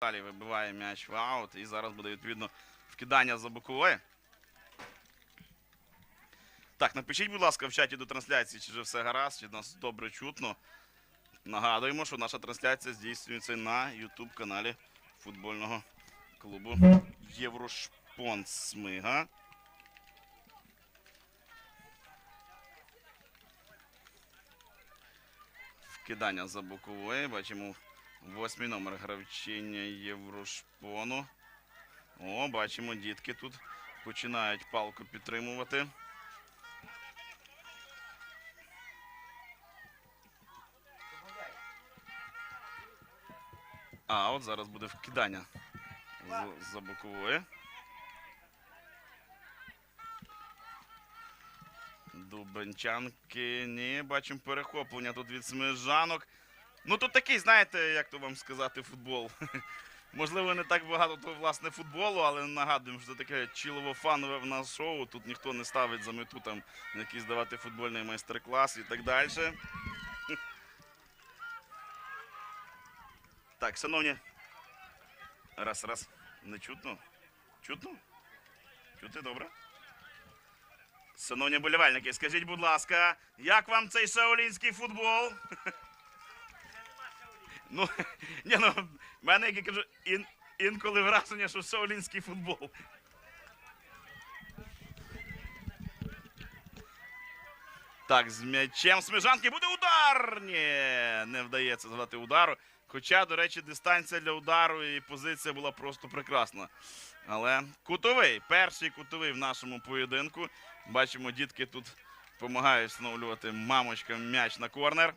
Далі вибиває м'яч в аут. І зараз буде відповідно вкидання за бокової. Так, напишіть, будь ласка, в чаті до трансляції, чи вже все гаразд, чи нас добре чутно. Нагадуємо, що наша трансляція здійснюється на YouTube каналі футбольного клубу Єврошпон Смига. Вкидання за бокової. Бачимо восьмий номер гравчиня Єврошпону. О, бачимо, дітки тут починають палку підтримувати. А, от зараз буде вкидання за бокової. Дубенчанки. Ні, бачимо перехоплення тут від смежанок. Ну тут такий, знаєте, як то вам сказати, футбол. Можливо, не так багато то, власне футболу, але нагадуємо, що це таке чілово-фанове в нас шоу. Тут ніхто не ставить за мету там якийсь давати футбольний майстер-клас і так далі. Так, шановні. Раз, раз. Не чутно? Чутно? Чути добре? Шановні болівальники, скажіть, будь ласка, як вам цей шаолінський футбол? Ну, ні, ну, в мене, як я кажу, ін, інколи враження, що шаолінський футбол. Так, з м'ячем Смежанки буде удар! Ні, не вдається згадати удару. Хоча, до речі, дистанція для удару і позиція була просто прекрасна. Але кутовий, перший кутовий в нашому поєдинку. Бачимо, дітки тут допомагають встановлювати мамочкам м'яч на корнер.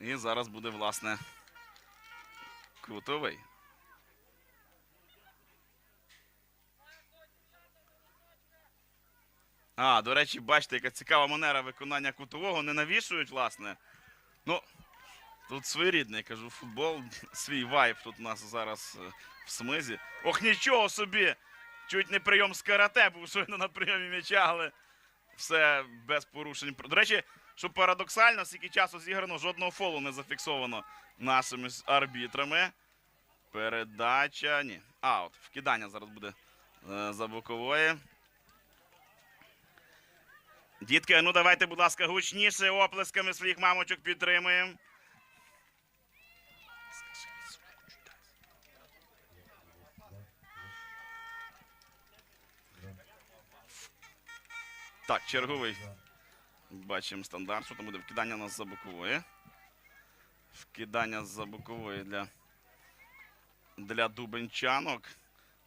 І зараз буде, власне, кутовий. А, до речі, бачите, яка цікава манера виконання кутового. Не навішують, власне. Ну, тут я кажу, футбол, свій вайб тут у нас зараз е, в смизі. Ох, нічого собі! Чуть не прийом з карате, був щойно на прийомі м'яча, але все без порушень. До речі, що парадоксально, скільки часу зіграно, жодного фолу не зафіксовано нашими арбітрами. Передача. Ні. Аут. Вкидання зараз буде е, за бокової. Дітки, ну давайте, будь ласка, гучніше оплесками своїх мамочок підтримуємо. Так, черговий. Бачимо стандарт, що там буде вкидання нас за бокової. Вкидання за бокової для, для дубенчанок.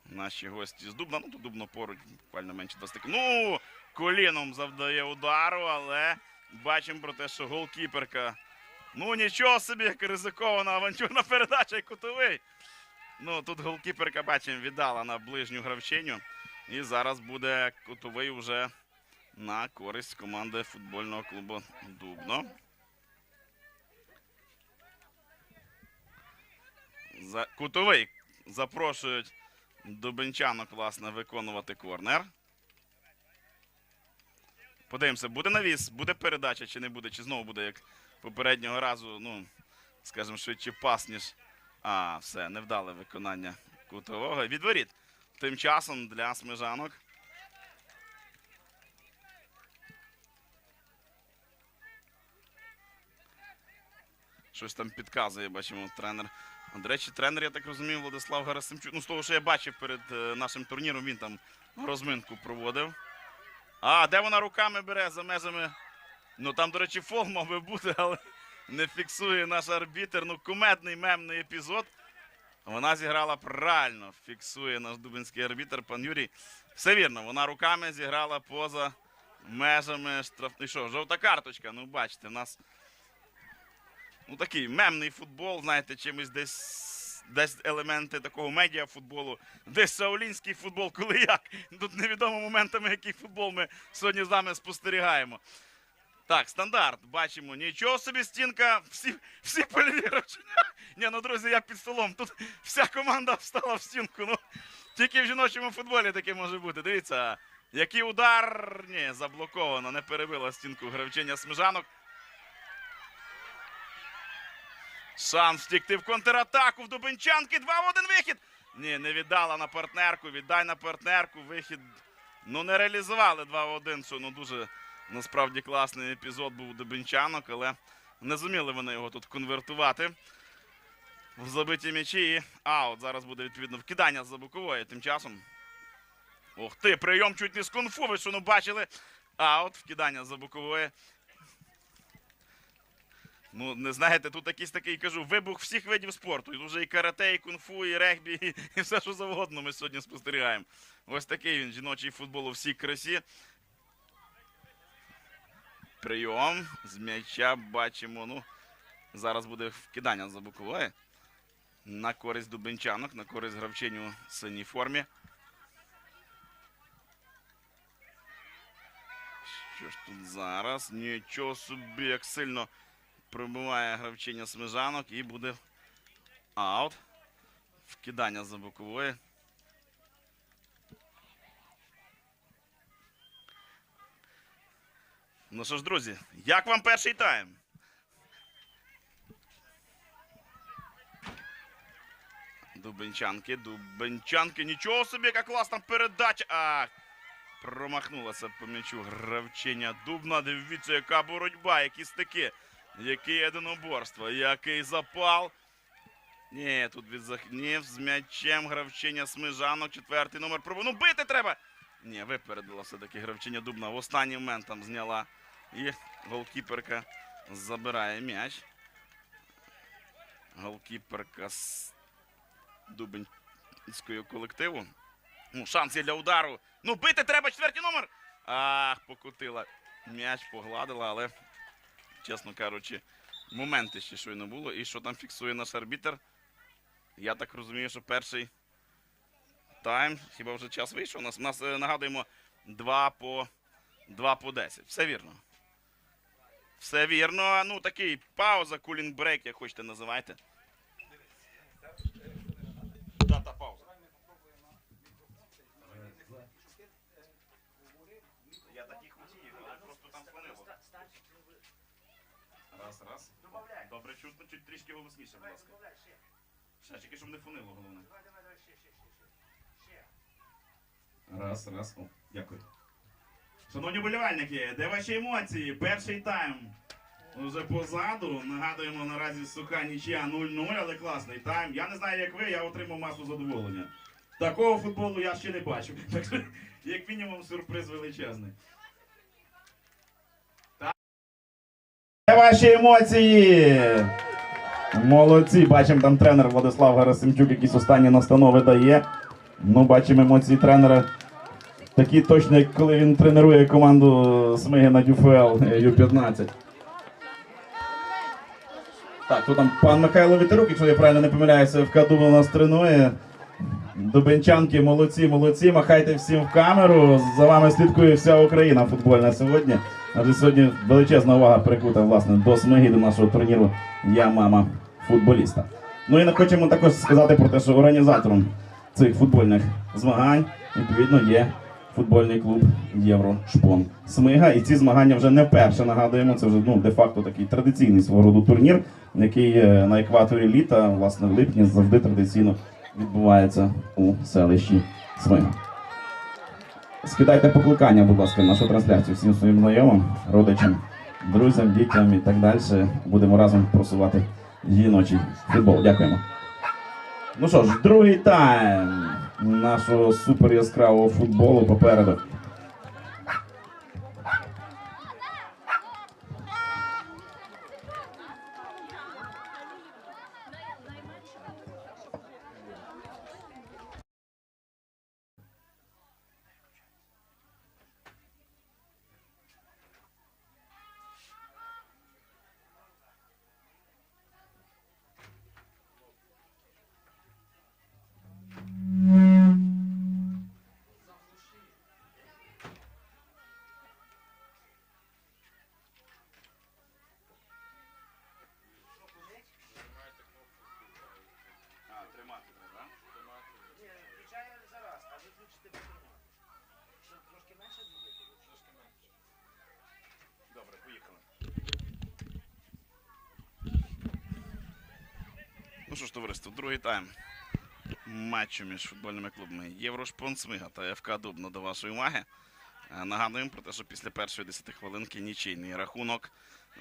Наші гості з Дубна. Ну, тут Дубно поруч, буквально менше 20 Ну, коліном завдає удару, але бачимо про те, що голкіперка. Ну, нічого собі, як ризикована авантюрна передача кутовий. Ну, тут голкіперка, бачимо, віддала на ближню гравчиню. І зараз буде кутовий вже на користь команди футбольного клубу Дубно. За... Кутовий запрошують дубенчанок, власне, виконувати корнер. Подивимося, буде навіс, буде передача чи не буде, чи знову буде як попереднього разу, ну, скажімо, швидше пас, ніж. А, все, невдале виконання кутового. Відворіт. Тим часом для смежанок. Щось там підказує, бачимо, тренер. До речі, тренер, я так розумію, Владислав Гарасимчук. Ну, з того, що я бачив перед е, нашим турніром, він там розминку проводив. А, де вона руками бере за межами? Ну там, до речі, фол мав би бути, але не фіксує наш арбітер. Ну, кумедний мемний епізод. Вона зіграла правильно. Фіксує наш дубинський арбітер, пан Юрій. Все вірно, вона руками зіграла поза межами штрафної. Що, жовта карточка. Ну, бачите, в нас ну, такий мемний футбол, знаєте, чимось десь, десь елементи такого медіафутболу, десь саулінський футбол, коли як. Тут невідомо моментами, який футбол ми сьогодні з вами спостерігаємо. Так, стандарт. Бачимо. Нічого собі стінка. Всі, всі польові гравчиня. Ні, ну друзі, як під столом. Тут вся команда встала в стінку. Ну, тільки в жіночому футболі таке може бути. Дивіться, який удар. Ні, заблоковано, не перебила стінку гравчиня смежанок. Шанс втікти в контратаку в Дубенчанки. 2 в 1 вихід. Ні, не віддала на партнерку. Віддай на партнерку. Вихід. Ну, не реалізували 2 в 1, що ну дуже насправді класний епізод був у Дубенчанок, але не зуміли вони його тут конвертувати в забиті м'ячі. І аут. Зараз буде відповідно вкидання за бокової тим часом. Ух ти, прийом чуть не з кунфу, ви що ну бачили. Аут, вкидання за бокової. Ну, не знаєте, тут якийсь такий кажу, вибух всіх видів спорту. І вже і карате, і кунг-фу, і регбі, і, і все, що завгодно ми сьогодні спостерігаємо. Ось такий він жіночий футбол у всій красі. Прийом з м'яча бачимо. Ну, зараз буде вкидання за бокової. На користь дубенчанок, на користь гравчиню у синій формі. Що ж тут зараз? Нічого собі, як сильно пробиває гравчиня смежанок і буде аут. Вкидання за бокової. Ну що ж, друзі, як вам перший тайм? Дубенчанки, Дубенчанки, нічого собі, яка класна передача. Ах, промахнулася по м'ячу гравчиня Дубна. Дивіться, яка боротьба, які стики, яке єдиноборство, який запал. Ні, тут від захнів з м'ячем гравчиня Смижанок, четвертий номер пробив. Ну бити треба! Ні, випередила все-таки гравчиня Дубна. В останній момент там зняла. І голкіперка забирає м'яч. Голкіперка з Дубинського колективу. Ну, шанс є для удару. Ну, бити треба четвертий номер. Ах, покотила. М'яч погладила, але, чесно кажучи, моменти ще щойно було. І що там фіксує наш арбітер? Я так розумію, що перший тайм. Хіба вже час вийшов? Нас, нас е, нагадуємо 2 по, 2 по 10. Все вірно. Все вірно. Ну, такий пауза, кулінг брейк, як хочете називайте. Дата пауза. Я так і хотів, але просто там фонило. Раз, раз. Добре чутно, чуть трішки голосніше, будь ласка. Ще тільки, щоб не фонило, головне. Давайте, давайте, ще, ще, ще, ще. Ще. Раз, раз. О, дякую. Шановні болівальники, де ваші емоції? Перший тайм вже позаду. Нагадуємо наразі суха нічия 0-0, але класний тайм. Я не знаю, як ви, я отримав масу задоволення. Такого футболу я ще не бачив. Так що, як мінімум, сюрприз величезний. Так. Де ваші емоції? Молодці, бачимо там тренер Владислав Гарасимчук, якісь останні настанови дає. Ну, бачимо емоції тренера. Такі точно, як коли він тренує команду Смиги на ДЮФЛ Ю-15. Так, тут там пан Михайло Вітерук, якщо я правильно не помиляюся, в Каду нас тренує. Дубенчанки, молодці, молодці. Махайте всім в камеру. За вами слідкує вся Україна футбольна сьогодні. Адже сьогодні величезна увага прикута власне до Смиги, до нашого турніру Я мама футболіста. Ну і не хочемо також сказати про те, що організатором цих футбольних змагань відповідно є футбольний клуб Єврошпон Смига. І ці змагання вже не вперше нагадуємо. Це вже ну, де-факто такий традиційний свого роду турнір, який е, на екваторі літа, власне, в липні завжди традиційно відбувається у селищі Смига. Скидайте покликання, будь ласка, нашу трансляцію всім своїм знайомим, родичам, друзям, дітям і так далі. Будемо разом просувати жіночий футбол. Дякуємо. Ну що ж, другий тайм нашого супер яскравого футболу попереду. Що ж, товариство, другий тайм матчу між футбольними клубами Єврошпон Смига та ФК Дубно до вашої уваги. Е, Нагадуємо про те, що після першої 10 хвилинки нічийний рахунок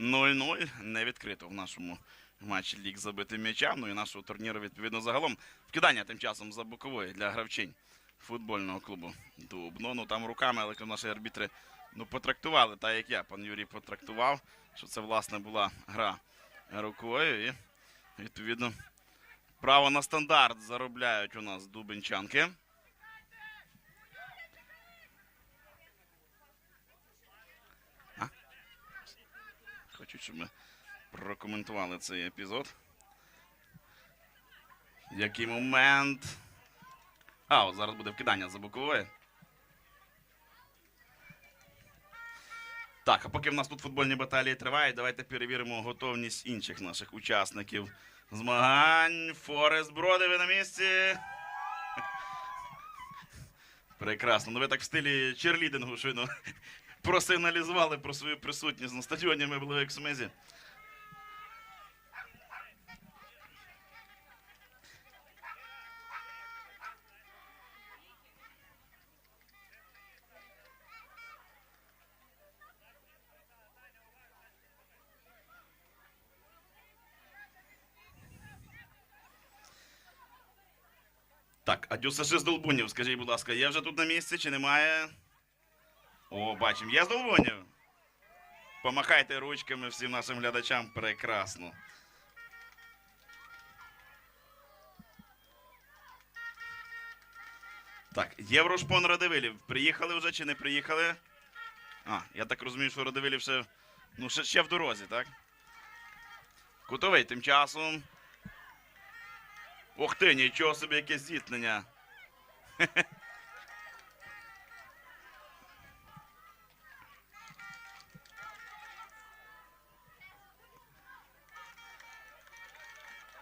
0-0 не відкрито в нашому матчі ліг забитим м'ячам. Ну і нашого турніру відповідно загалом. Вкидання тим часом за бокової для гравчинь футбольного клубу Дубно. Ну там руками, але наші арбітри ну, потрактували, так як я, пан Юрій потрактував, що це власне була гра рукою. І відповідно право на стандарт заробляють у нас дубенчанки. А? Хочуть, щоб ми прокоментували цей епізод. Який момент. А, от зараз буде вкидання за бокової. Так, а поки в нас тут футбольні баталії тривають, давайте перевіримо готовність інших наших учасників змагань. Форест Броди, ви на місці. Прекрасно. Ну ви так в стилі черлідингу щойно просигналізували про свою присутність на стадіоні ми були в Ексмезі. Так, а Дюсаши з Долбунів, скажіть, будь ласка, є вже тут на місці чи немає? О, бачимо, є з Долбунів. Помахайте ручками всім нашим глядачам. Прекрасно. Так, Єврошпон Радивилів. Приїхали вже чи не приїхали? А, я так розумію, що Радивилів ще, ну, ще, ще в дорозі, так? Кутовий тим часом. Ух ти, нічого собі, яке зіткнення.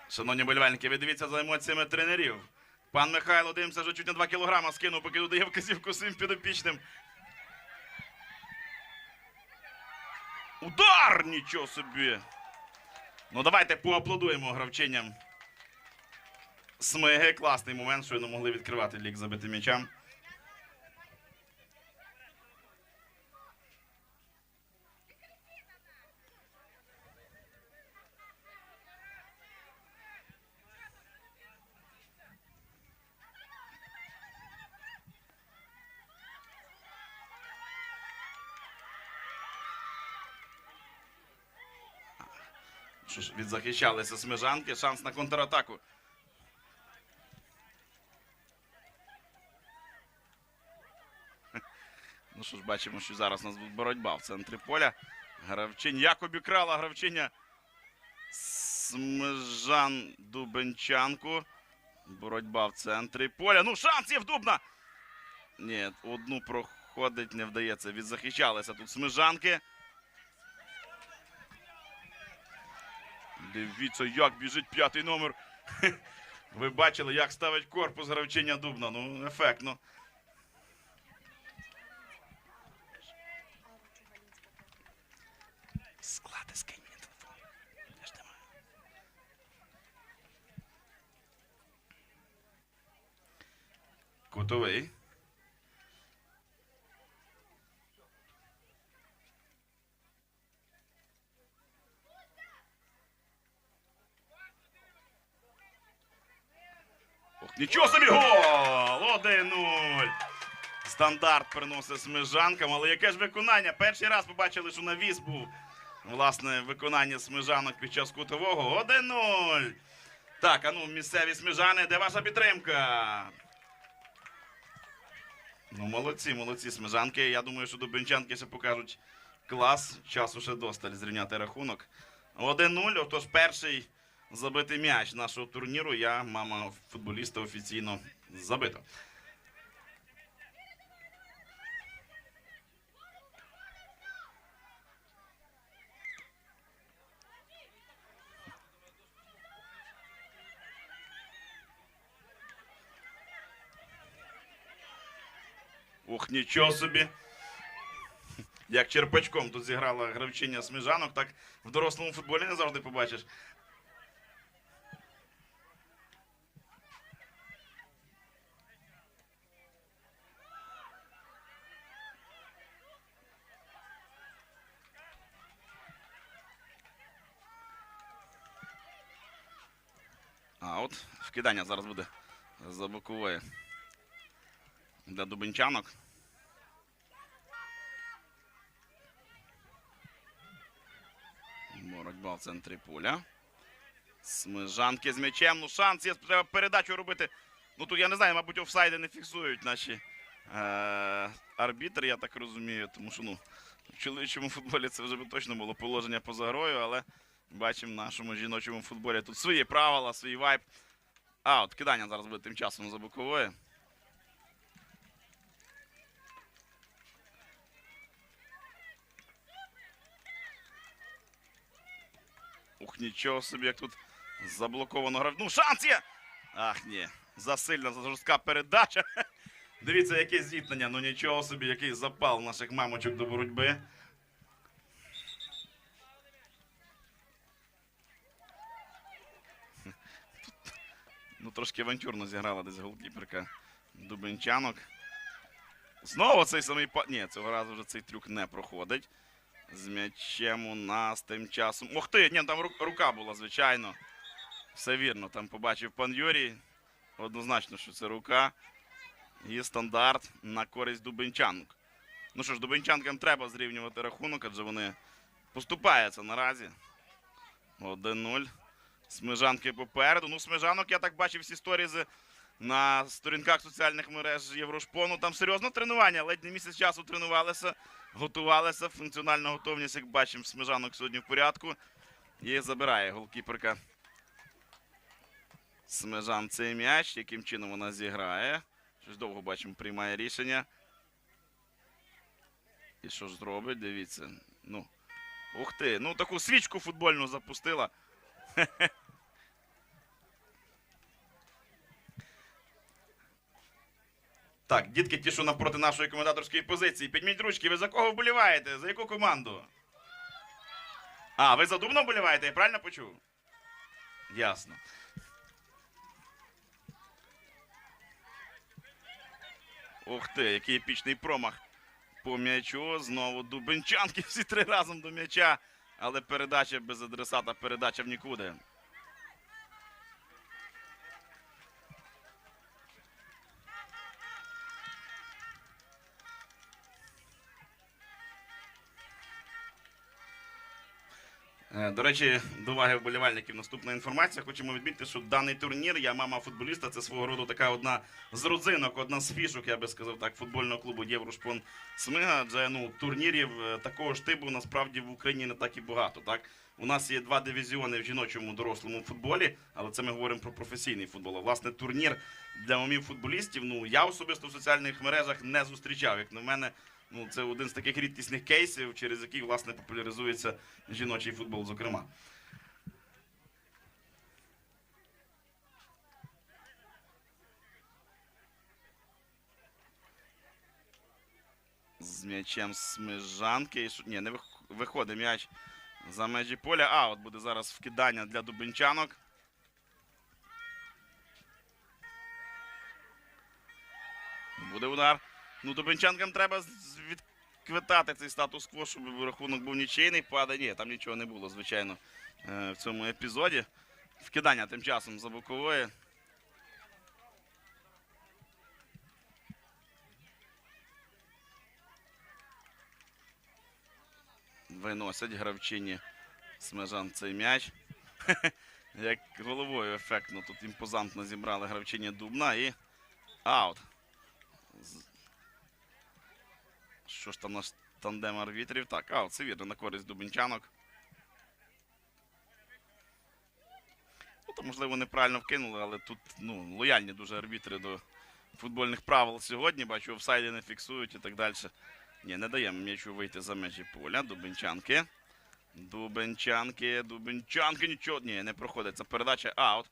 Шановні болівальники, ви дивіться за емоціями тренерів. Пан Михайло, дивимося, вже чуть на 2 кілограма скинув, поки додає вказівку своїм підопічним. Удар! Нічого собі! Ну давайте поаплодуємо гравчиням Смиги. Класний момент, що не могли відкривати лік забитим ж, відзахищалися смежанки. Шанс на контратаку. Ну що ж, бачимо, що зараз у нас буде боротьба в центрі поля. Гравчиня як обікрала гравчиня Смежан Дубенчанку. Боротьба в центрі поля. Ну, шанс є в Дубна! Ні, одну проходить, не вдається. Відзахищалися тут смежанки. Дивіться, як біжить п'ятий номер. Ви бачили, як ставить корпус гравчиня Дубна. Ну, ефектно. Склади скинь мені телефон. Я ж немає. Кутовий. Нічого собі гол! 1-0. Стандарт приносить смежанкам, але яке ж виконання? Перший раз побачили, що навіс був. Власне, виконання смежанок під час кутового 1-0. Так, а ну, місцеві смежани, де ваша підтримка? Ну, молодці, молодці смежанки. Я думаю, що дубенчанки ще покажуть клас. Часу ще досталь зрівняти рахунок. 1-0, отож перший забитий м'яч нашого турніру. Я, мама футболіста, офіційно забита. Ох, нічого собі. Як черпачком тут зіграла гравчиня сміжанок, так в дорослому футболі не завжди побачиш. А от вкидання зараз буде за бокової. Для дубенчанок. Боротьба в центрі поля. Смижанки з м'ячем. Ну, шанс є. Треба передачу робити. Ну тут я не знаю, мабуть, офсайди не фіксують наші е- арбітри, я так розумію. Тому що ну, в чоловічому футболі це вже би точно було положення поза грою, але бачимо в нашому жіночому футболі тут свої правила, свій вайб. А, от кидання зараз буде тим часом за бокової. Ух, нічого собі, як тут заблоковано грав. Ну, шанс є! Ах, ні. Засильна, жорстка передача. Дивіться, яке зіткнення. Ну нічого собі, який запал наших мамочок до боротьби. Ну, трошки авантюрно зіграла десь голкіперка Дубенчанок. Знову цей самий. Ні, цього разу вже цей трюк не проходить. З м'ячем у нас тим часом. Ох ти! Ні, там рука була, звичайно. Все вірно, там побачив пан Юрій. Однозначно, що це рука. І стандарт на користь Дубенчанок. Ну що ж, Дубенчанкам треба зрівнювати рахунок, адже вони поступаються наразі. 1-0. Смежанки попереду. Ну, смежанок, я так бачив всі сторізи на сторінках соціальних мереж Єврошпону. Там серйозно тренування. Ледь не місяць часу тренувалися, готувалися. Функціональна готовність, як бачимо, смежанок сьогодні в порядку. І забирає голкіперка Смежан цей м'яч. Яким чином вона зіграє. Щось довго бачимо, приймає рішення. І що ж зробить? Дивіться. Ну. Ух ти. Ну таку свічку футбольну запустила. Так, дітки, ті, що напроти нашої коментаторської позиції. Підміть ручки, ви за кого вболіваєте? За яку команду? А, ви за Дубно вболіваєте, я правильно почув? Ясно. Ух ти, який епічний промах по м'ячу. Знову Дубенчанки всі три разом до м'яча. Але передача без адресата, передача в нікуди. До речі, до уваги вболівальників наступна інформація. Хочемо відмітити, що даний турнір Я мама футболіста. Це свого роду така одна з родзинок, одна з фішок, я би сказав так, футбольного клубу Єврошпон Смига. Адже ну турнірів е, такого ж типу насправді в Україні не так і багато. Так у нас є два дивізіони в жіночому дорослому футболі, але це ми говоримо про професійний футбол. А власне турнір для умів футболістів. Ну я особисто в соціальних мережах не зустрічав. Як на мене, ну це один з таких рідкісних кейсів, через який власне популяризується жіночий футбол, зокрема. З м'ячем що- Ні, не виходить м'яч за межі поля. А, от буде зараз вкидання для дубенчанок. Буде удар. Ну, дубенчанкам треба відквитати цей статус-кво, щоб рахунок був нічийний. Падає. Ні, там нічого не було, звичайно, е, в цьому епізоді. Вкидання тим часом за бокової. Виносять гравчині Смежан цей м'яч. Як головою ефектно тут імпозантно зібрали гравчині Дубна і аут. З- Що ж там наш тандем арбітрів? Так, аут, це вірно, на користь дубенчанок. Ну, то, можливо, неправильно вкинули, але тут ну, лояльні дуже арбітри до футбольних правил сьогодні. Бачу, офсайди не фіксують і так далі. Ні, не даємо м'ячу вийти за межі поля. Дубенчанки. Дубенчанки, Дубенчанки, нічого. Ні, не проходить. Це передача аут.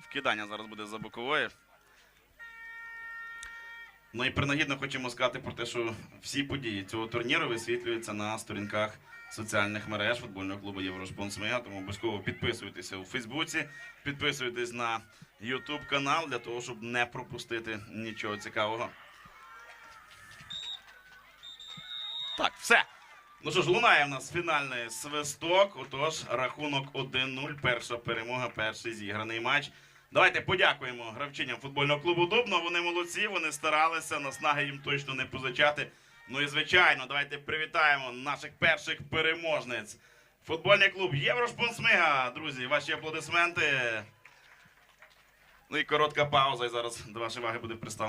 Вкидання зараз буде за бокової. Ну і принагідно хочемо сказати про те, що всі події цього турніру висвітлюються на сторінках соціальних мереж футбольного клубу «Євроспонсмея». Тому обов'язково підписуйтеся у Фейсбуці, підписуйтесь на YouTube канал для того, щоб не пропустити нічого цікавого. Так, все. Ну що ж, лунає в нас фінальний свисток. Отож, рахунок 1-0. Перша перемога, перший зіграний матч. Давайте подякуємо гравчиням футбольного клубу Дубно. Вони молодці, вони старалися, наснаги їм точно не позичати. Ну і звичайно, давайте привітаємо наших перших переможниць. Футбольний клуб Єврошпонсмига. Друзі, ваші аплодисменти. Ну і коротка пауза, і зараз до вашої уваги буде представлено.